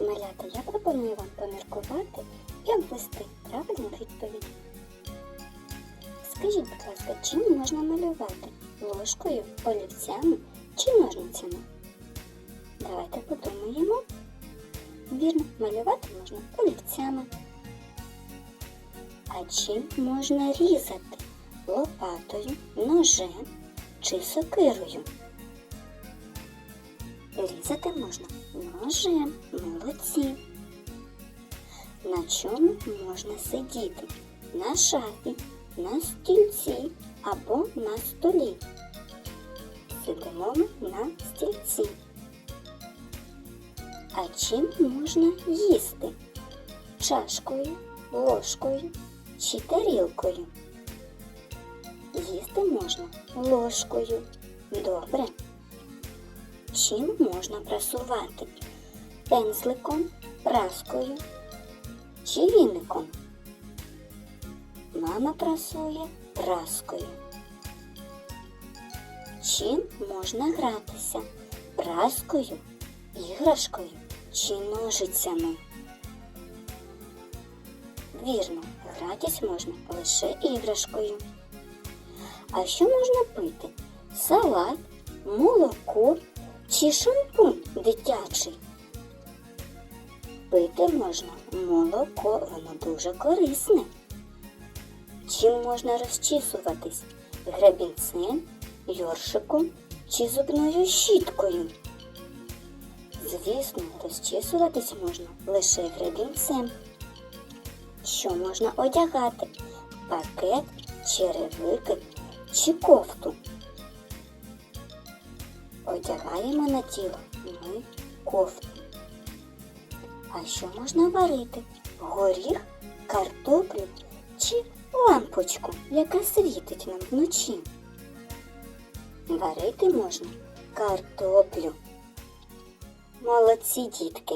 Малята, я пропоную вам поміркувати і обвести правильну відповідь. Скажіть, будь ласка, чим можна малювати? Ложкою, олівцями чи ножницями? Давайте подумаємо. Вірно, малювати можна олівцями. А чим можна різати? Лопатою, ножем чи сокирою? Різати можна ножем, молодці. На чому можна сидіти? На шафі, на стільці або на столі. Сидимо на стільці. А чим можна їсти? Чашкою, ложкою чи тарілкою? Їсти можна ложкою. Добре. Чим можна прасувати? Пензликом, праскою чи віником? Мама прасує праскою. Чим можна гратися? Праскою, іграшкою чи ножицями? Вірно, гратись можна лише іграшкою. А що можна пити? Салат, молоко чи шампунь дитячий? Пити можна молоко, воно дуже корисне. Чим можна розчісуватись? Гребінцем, йоршиком чи зубною щіткою? Звісно, розчісуватись можна лише гребінцем. Що можна одягати? Пакет, черевики чи кофту? Одягаємо на тіло ми кофту. А що можна варити? Горіх, картоплю чи лампочку, яка світить нам вночі? Варити можна картоплю. Молодці дітки!